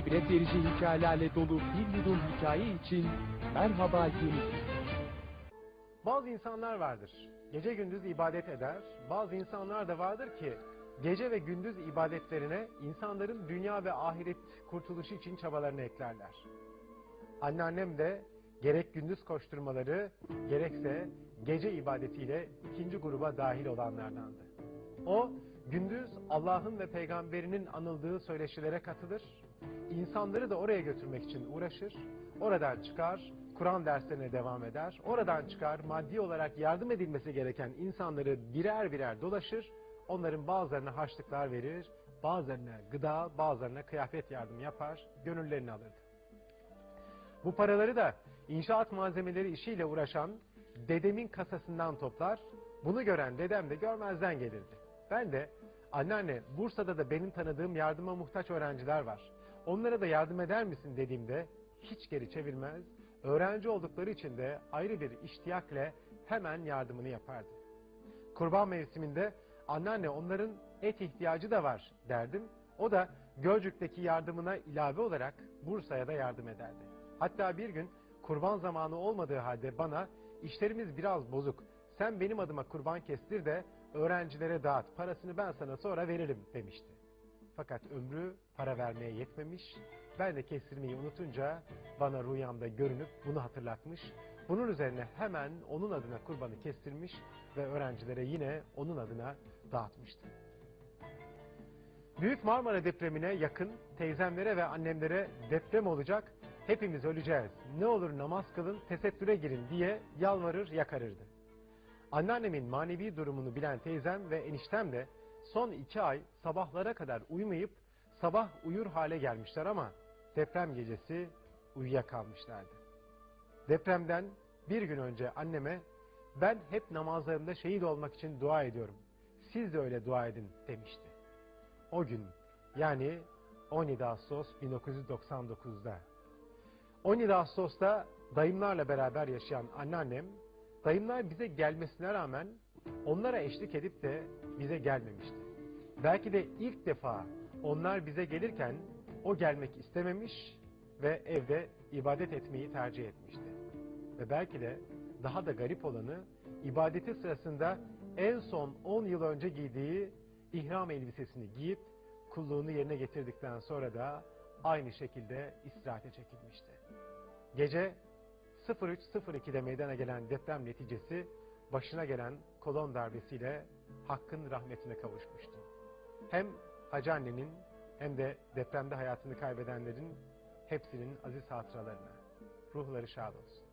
ibret verici hikayelerle dolu bir yudum hikaye için merhaba yeni. Bazı insanlar vardır. Gece gündüz ibadet eder. Bazı insanlar da vardır ki gece ve gündüz ibadetlerine insanların dünya ve ahiret kurtuluşu için çabalarını eklerler. Anneannem de gerek gündüz koşturmaları gerekse gece ibadetiyle ikinci gruba dahil olanlardandı. O gündüz Allah'ın ve peygamberinin anıldığı söyleşilere katılır, insanları da oraya götürmek için uğraşır, oradan çıkar, Kur'an derslerine devam eder, oradan çıkar, maddi olarak yardım edilmesi gereken insanları birer birer dolaşır, onların bazılarına harçlıklar verir, bazılarına gıda, bazılarına kıyafet yardımı yapar, gönüllerini alırdı. Bu paraları da inşaat malzemeleri işiyle uğraşan dedemin kasasından toplar. Bunu gören dedem de görmezden gelirdi. Ben de anneanne Bursa'da da benim tanıdığım yardıma muhtaç öğrenciler var. Onlara da yardım eder misin dediğimde hiç geri çevirmez. Öğrenci oldukları için de ayrı bir iştiyakle hemen yardımını yapardı. Kurban mevsiminde anneanne onların et ihtiyacı da var derdim. O da Gölcük'teki yardımına ilave olarak Bursa'ya da yardım ederdi. Hatta bir gün kurban zamanı olmadığı halde bana işlerimiz biraz bozuk. Sen benim adıma kurban kestir de öğrencilere dağıt. Parasını ben sana sonra veririm demişti. Fakat ömrü para vermeye yetmemiş. Ben de kestirmeyi unutunca bana rüyamda görünüp bunu hatırlatmış. Bunun üzerine hemen onun adına kurbanı kestirmiş ve öğrencilere yine onun adına dağıtmıştı. Büyük Marmara depremine yakın teyzemlere ve annemlere deprem olacak, hepimiz öleceğiz, ne olur namaz kılın, tesettüre girin diye yalvarır yakarırdı. Anneannemin manevi durumunu bilen teyzem ve eniştem de son iki ay sabahlara kadar uyumayıp sabah uyur hale gelmişler ama deprem gecesi uyuyakalmışlardı. Depremden bir gün önce anneme ben hep namazlarımda şehit olmak için dua ediyorum. Siz de öyle dua edin demişti. O gün yani 17 Ağustos 1999'da. 17 Ağustos'ta dayımlarla beraber yaşayan anneannem, dayımlar bize gelmesine rağmen onlara eşlik edip de bize gelmemişti. Belki de ilk defa onlar bize gelirken o gelmek istememiş ve evde ibadet etmeyi tercih etmişti. Ve belki de daha da garip olanı ibadeti sırasında en son 10 yıl önce giydiği ihram elbisesini giyip kulluğunu yerine getirdikten sonra da aynı şekilde istirahate çekilmişti. Gece 03.02'de meydana gelen deprem neticesi başına gelen kolon darbesiyle Hakk'ın rahmetine kavuşmuştu. Hem Hacı annenin hem de depremde hayatını kaybedenlerin hepsinin aziz hatıralarına ruhları şad olsun.